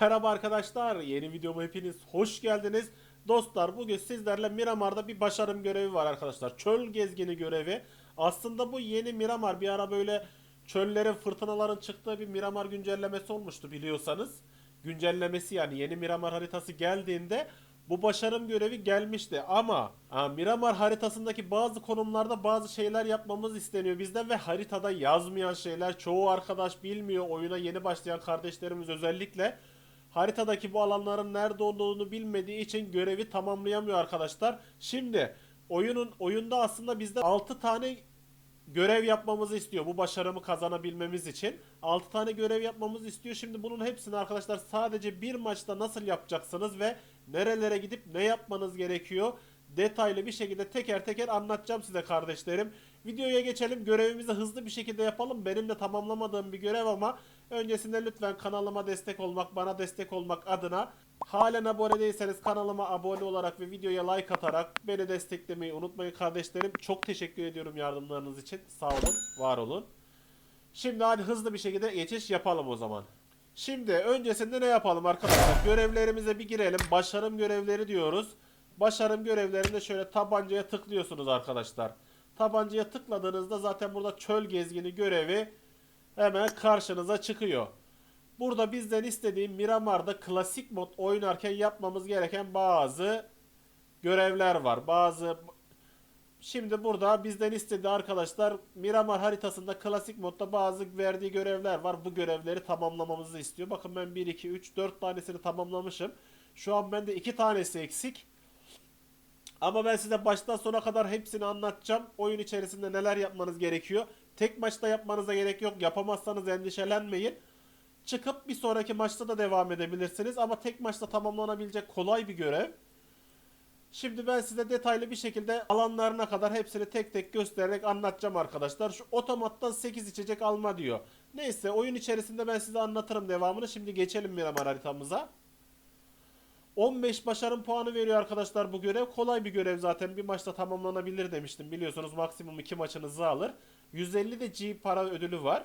Merhaba arkadaşlar, yeni videoma hepiniz hoş geldiniz. Dostlar bugün sizlerle Miramar'da bir başarım görevi var arkadaşlar. Çöl gezgini görevi. Aslında bu yeni Miramar bir ara böyle çöllerin fırtınaların çıktığı bir Miramar güncellemesi olmuştu biliyorsanız. Güncellemesi yani yeni Miramar haritası geldiğinde bu başarım görevi gelmişti ama ha, Miramar haritasındaki bazı konumlarda bazı şeyler yapmamız isteniyor bizden ve haritada yazmayan şeyler çoğu arkadaş bilmiyor. Oyuna yeni başlayan kardeşlerimiz özellikle haritadaki bu alanların nerede olduğunu bilmediği için görevi tamamlayamıyor arkadaşlar. Şimdi oyunun oyunda aslında bizde 6 tane görev yapmamızı istiyor bu başarımı kazanabilmemiz için. 6 tane görev yapmamızı istiyor. Şimdi bunun hepsini arkadaşlar sadece bir maçta nasıl yapacaksınız ve nerelere gidip ne yapmanız gerekiyor detaylı bir şekilde teker teker anlatacağım size kardeşlerim. Videoya geçelim. Görevimizi hızlı bir şekilde yapalım. Benim de tamamlamadığım bir görev ama öncesinde lütfen kanalıma destek olmak, bana destek olmak adına halen abone değilseniz kanalıma abone olarak ve videoya like atarak beni desteklemeyi unutmayın kardeşlerim. Çok teşekkür ediyorum yardımlarınız için. Sağ olun, var olun. Şimdi hadi hızlı bir şekilde geçiş yapalım o zaman. Şimdi öncesinde ne yapalım arkadaşlar? Görevlerimize bir girelim. Başarım görevleri diyoruz. Başarım görevlerinde şöyle tabancaya tıklıyorsunuz arkadaşlar. Tabancaya tıkladığınızda zaten burada çöl gezgini görevi hemen karşınıza çıkıyor. Burada bizden istediğim Miramar'da klasik mod oynarken yapmamız gereken bazı görevler var. Bazı Şimdi burada bizden istediği arkadaşlar Miramar haritasında klasik modda bazı verdiği görevler var. Bu görevleri tamamlamamızı istiyor. Bakın ben 1, 2, 3, 4 tanesini tamamlamışım. Şu an bende 2 tanesi eksik. Ama ben size baştan sona kadar hepsini anlatacağım. Oyun içerisinde neler yapmanız gerekiyor. Tek maçta yapmanıza gerek yok. Yapamazsanız endişelenmeyin. Çıkıp bir sonraki maçta da devam edebilirsiniz. Ama tek maçta tamamlanabilecek kolay bir görev. Şimdi ben size detaylı bir şekilde alanlarına kadar hepsini tek tek göstererek anlatacağım arkadaşlar. Şu otomattan 8 içecek alma diyor. Neyse oyun içerisinde ben size anlatırım devamını. Şimdi geçelim Miramar haritamıza. 15 başarım puanı veriyor arkadaşlar bu görev. Kolay bir görev zaten. Bir maçta tamamlanabilir demiştim. Biliyorsunuz maksimum 2 maçınızı alır. 150 de G para ödülü var.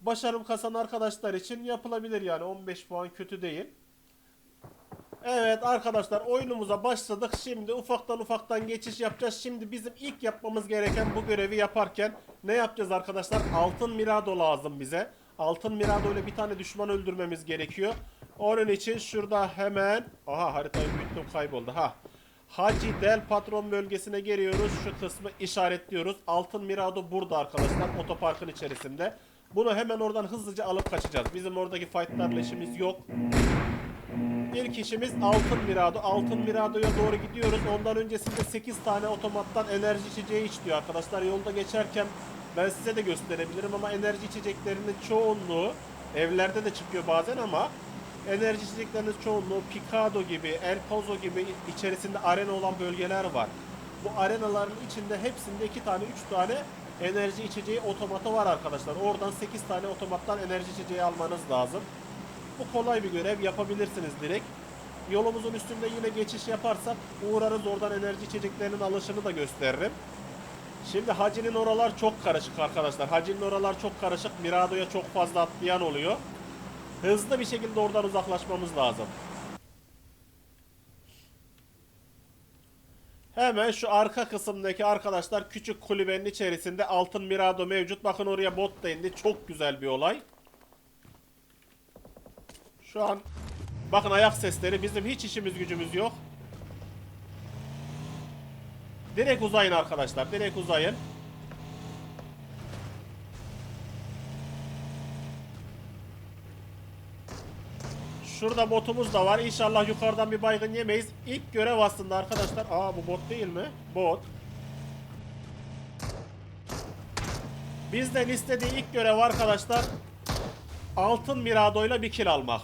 Başarım kasan arkadaşlar için yapılabilir yani. 15 puan kötü değil. Evet arkadaşlar oyunumuza başladık. Şimdi ufaktan ufaktan geçiş yapacağız. Şimdi bizim ilk yapmamız gereken bu görevi yaparken ne yapacağız arkadaşlar? Altın Mirado lazım bize. Altın Mirado ile bir tane düşman öldürmemiz gerekiyor. Onun için şurada hemen... Aha haritayı büyüttüm kayboldu. Ha. Hacı Del Patron bölgesine geliyoruz. Şu kısmı işaretliyoruz. Altın Mirado burada arkadaşlar. Otoparkın içerisinde. Bunu hemen oradan hızlıca alıp kaçacağız. Bizim oradaki fightlarla işimiz yok. İlk işimiz Altın Mirado. Altın Mirado'ya doğru gidiyoruz. Ondan öncesinde 8 tane otomattan enerji içeceği iç diyor arkadaşlar. Yolda geçerken ben size de gösterebilirim ama enerji içeceklerinin çoğunluğu evlerde de çıkıyor bazen ama enerji içeceklerinin çoğunluğu Picado gibi, El Pozo gibi içerisinde arena olan bölgeler var. Bu arenaların içinde hepsinde 2 tane 3 tane enerji içeceği otomatı var arkadaşlar. Oradan 8 tane otomattan enerji içeceği almanız lazım. Bu kolay bir görev yapabilirsiniz direkt. Yolumuzun üstünde yine geçiş yaparsak uğrarız oradan enerji içeceklerinin alışını da gösteririm. Şimdi Hacı'nın oralar çok karışık arkadaşlar. Hacı'nın oralar çok karışık. Mirado'ya çok fazla atlayan oluyor. Hızlı bir şekilde oradan uzaklaşmamız lazım. Hemen şu arka kısımdaki arkadaşlar küçük kulübenin içerisinde altın Mirado mevcut. Bakın oraya bot da indi. Çok güzel bir olay. Şu an bakın ayak sesleri bizim hiç işimiz gücümüz yok. Direkt uzayın arkadaşlar. Direkt uzayın. Şurada botumuz da var. İnşallah yukarıdan bir baygın yemeyiz. İlk görev aslında arkadaşlar. Aa bu bot değil mi? Bot. Bizden istediği ilk görev arkadaşlar altın miradoyla bir kill almak.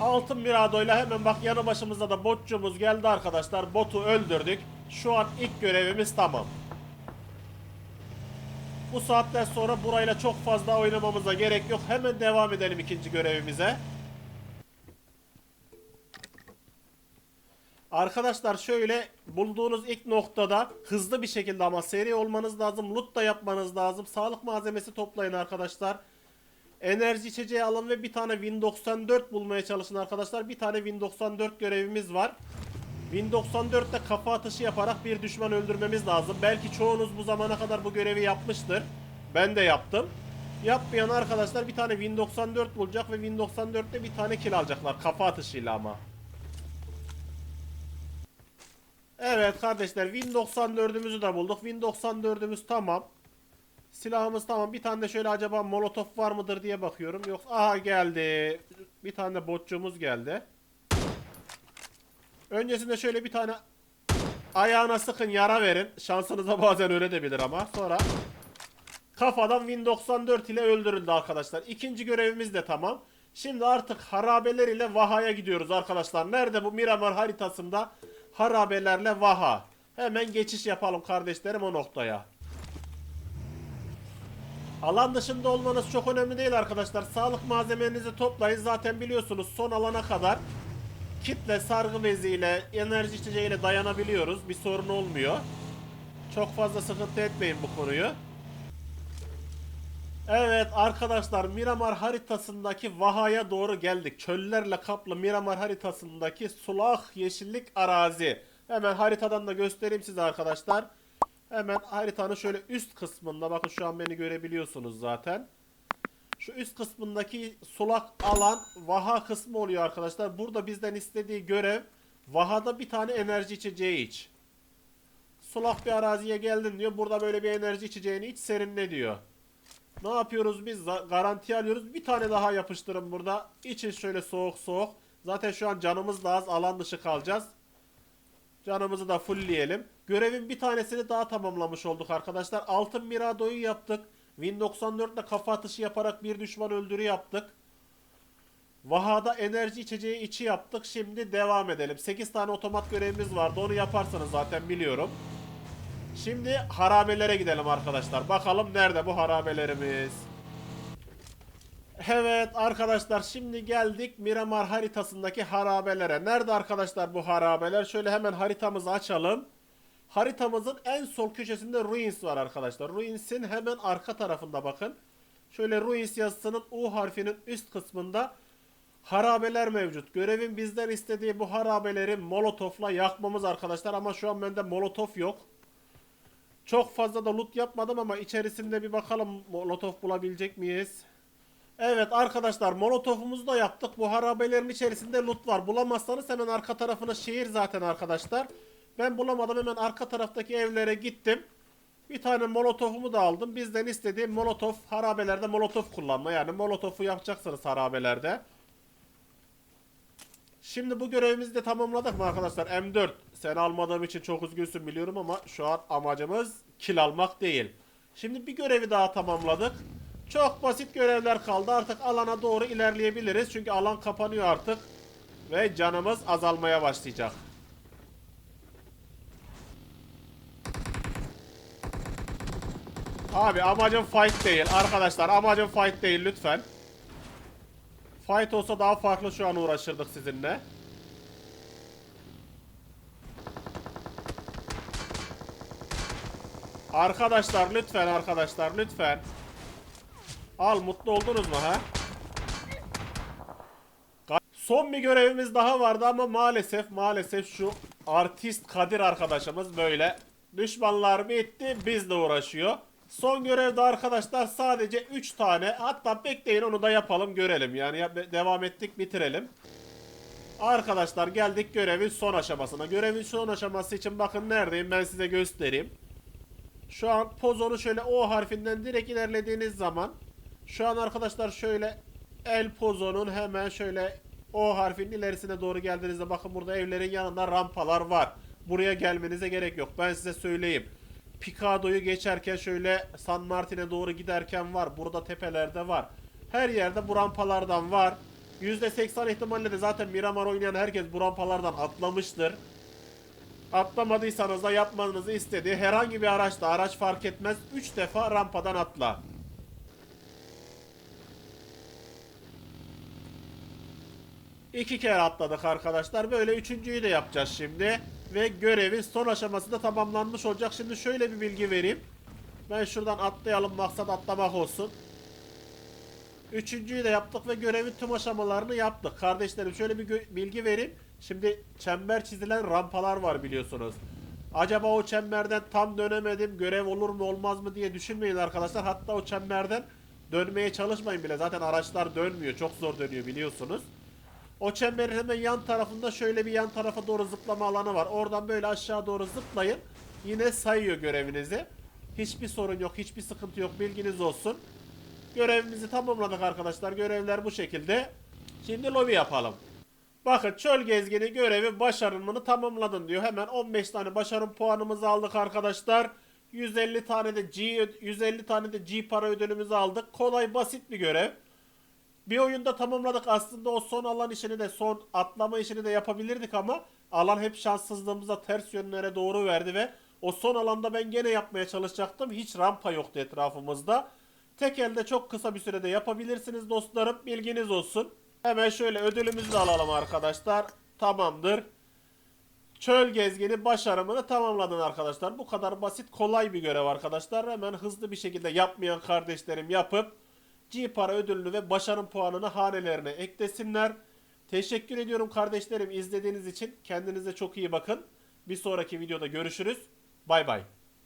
Altın miradoyla hemen bak yanı başımızda da botçumuz geldi arkadaşlar. Botu öldürdük. Şu an ilk görevimiz tamam. Bu saatten sonra burayla çok fazla oynamamıza gerek yok. Hemen devam edelim ikinci görevimize. Arkadaşlar şöyle bulduğunuz ilk noktada hızlı bir şekilde ama seri olmanız lazım. Loot da yapmanız lazım. Sağlık malzemesi toplayın arkadaşlar. Enerji içeceği alın ve bir tane Win 94 bulmaya çalışın arkadaşlar. Bir tane Win 94 görevimiz var. Win 94'te kafa atışı yaparak bir düşman öldürmemiz lazım. Belki çoğunuz bu zamana kadar bu görevi yapmıştır. Ben de yaptım. Yapmayan arkadaşlar bir tane Win 94 bulacak ve Win 94'te bir tane kill alacaklar kafa atışıyla ama. Evet kardeşler Win 94'ümüzü de bulduk. Win 94'ümüz tamam. Silahımız tamam. Bir tane de şöyle acaba molotof var mıdır diye bakıyorum. Yok. Aha geldi. Bir tane de botçumuz geldi. Öncesinde şöyle bir tane ayağına sıkın yara verin. Şansınıza bazen öyle de bilir ama. Sonra kafadan Win 94 ile öldürüldü arkadaşlar. İkinci görevimiz de tamam. Şimdi artık harabeler ile Vaha'ya gidiyoruz arkadaşlar. Nerede bu Miramar haritasında harabelerle Vaha? Hemen geçiş yapalım kardeşlerim o noktaya. Alan dışında olmanız çok önemli değil arkadaşlar. Sağlık malzemelerinizi toplayın. Zaten biliyorsunuz son alana kadar kitle, sargı beziyle, enerji içeceğiyle dayanabiliyoruz. Bir sorun olmuyor. Çok fazla sıkıntı etmeyin bu konuyu. Evet arkadaşlar Miramar haritasındaki Vaha'ya doğru geldik. Çöllerle kaplı Miramar haritasındaki sulak yeşillik arazi. Hemen haritadan da göstereyim size arkadaşlar. Hemen haritanın şöyle üst kısmında bakın şu an beni görebiliyorsunuz zaten. Şu üst kısmındaki sulak alan Vaha kısmı oluyor arkadaşlar. Burada bizden istediği görev Vaha'da bir tane enerji içeceği iç. Sulak bir araziye geldin diyor. Burada böyle bir enerji içeceğini iç serinle diyor. Ne yapıyoruz biz? Garanti alıyoruz. Bir tane daha yapıştırın burada. İçin şöyle soğuk soğuk. Zaten şu an canımız da az. Alan dışı kalacağız. Canımızı da fullleyelim. Görevin bir tanesini daha tamamlamış olduk arkadaşlar. Altın Mirado'yu yaptık. Win 94 ile kafa atışı yaparak bir düşman öldürü yaptık. Vaha'da enerji içeceği içi yaptık. Şimdi devam edelim. 8 tane otomat görevimiz vardı. Onu yaparsanız zaten biliyorum. Şimdi harabelere gidelim arkadaşlar. Bakalım nerede bu harabelerimiz. Evet arkadaşlar şimdi geldik Miramar haritasındaki harabelere. Nerede arkadaşlar bu harabeler? Şöyle hemen haritamızı açalım. Haritamızın en sol köşesinde Ruins var arkadaşlar. Ruins'in hemen arka tarafında bakın. Şöyle Ruins yazısının U harfinin üst kısmında harabeler mevcut. Görevin bizden istediği bu harabeleri molotofla yakmamız arkadaşlar. Ama şu an bende molotof yok. Çok fazla da loot yapmadım ama içerisinde bir bakalım molotof bulabilecek miyiz? Evet arkadaşlar molotofumuzu da yaptık. Bu harabelerin içerisinde loot var. Bulamazsanız hemen arka tarafına şehir zaten arkadaşlar. Ben bulamadım hemen arka taraftaki evlere gittim. Bir tane molotofumu da aldım. Bizden istediğim molotof harabelerde molotof kullanma. Yani molotofu yapacaksınız harabelerde. Şimdi bu görevimizi de tamamladık mı arkadaşlar? M4. Sen almadığım için çok üzgünsün biliyorum ama şu an amacımız kill almak değil. Şimdi bir görevi daha tamamladık. Çok basit görevler kaldı. Artık alana doğru ilerleyebiliriz. Çünkü alan kapanıyor artık. Ve canımız azalmaya başlayacak. Abi amacım fight değil. Arkadaşlar amacım fight değil lütfen. Fight olsa daha farklı şu an uğraşırdık sizinle. Arkadaşlar lütfen arkadaşlar lütfen. Al mutlu oldunuz mu ha? Son bir görevimiz daha vardı ama maalesef maalesef şu artist Kadir arkadaşımız böyle düşmanlar bitti bizle uğraşıyor. Son görevde arkadaşlar sadece 3 tane hatta bekleyin onu da yapalım görelim yani ya- devam ettik bitirelim. Arkadaşlar geldik görevin son aşamasına. Görevin son aşaması için bakın neredeyim ben size göstereyim. Şu an pozonu şöyle O harfinden direkt ilerlediğiniz zaman şu an arkadaşlar şöyle el pozonun hemen şöyle O harfinin ilerisine doğru geldiğinizde bakın burada evlerin yanında rampalar var. Buraya gelmenize gerek yok. Ben size söyleyeyim. Picado'yu geçerken şöyle San Martin'e doğru giderken var. Burada tepelerde var. Her yerde bu rampalardan var. %80 ihtimalle de zaten Miramar oynayan herkes bu rampalardan atlamıştır. Atlamadıysanız da yapmanızı istediği herhangi bir araçta araç fark etmez 3 defa rampadan atla. İki kere atladık arkadaşlar. Böyle üçüncüyü de yapacağız şimdi. Ve görevin son aşaması da tamamlanmış olacak. Şimdi şöyle bir bilgi vereyim. Ben şuradan atlayalım maksat atlamak olsun. Üçüncüyü de yaptık ve görevin tüm aşamalarını yaptık. Kardeşlerim şöyle bir bilgi vereyim. Şimdi çember çizilen rampalar var biliyorsunuz. Acaba o çemberden tam dönemedim görev olur mu olmaz mı diye düşünmeyin arkadaşlar. Hatta o çemberden dönmeye çalışmayın bile. Zaten araçlar dönmüyor. Çok zor dönüyor biliyorsunuz. O çemberin hemen yan tarafında şöyle bir yan tarafa doğru zıplama alanı var. Oradan böyle aşağı doğru zıplayın. Yine sayıyor görevinizi. Hiçbir sorun yok, hiçbir sıkıntı yok. Bilginiz olsun. Görevimizi tamamladık arkadaşlar. Görevler bu şekilde. Şimdi lobi yapalım. Bakın çöl gezgini görevi başarımını tamamladın diyor. Hemen 15 tane başarım puanımızı aldık arkadaşlar. 150 tane de G 150 tane de G para ödülümüzü aldık. Kolay basit bir görev. Bir oyunda tamamladık aslında o son alan işini de son atlama işini de yapabilirdik ama alan hep şanssızlığımıza ters yönlere doğru verdi ve o son alanda ben gene yapmaya çalışacaktım. Hiç rampa yoktu etrafımızda. Tek elde çok kısa bir sürede yapabilirsiniz dostlarım. Bilginiz olsun. Hemen şöyle ödülümüzü de alalım arkadaşlar. Tamamdır. Çöl gezgini başarımını tamamladın arkadaşlar. Bu kadar basit kolay bir görev arkadaşlar. Hemen hızlı bir şekilde yapmayan kardeşlerim yapıp G para ödülünü ve başarım puanını hanelerine eklesinler. Teşekkür ediyorum kardeşlerim izlediğiniz için. Kendinize çok iyi bakın. Bir sonraki videoda görüşürüz. Bay bay.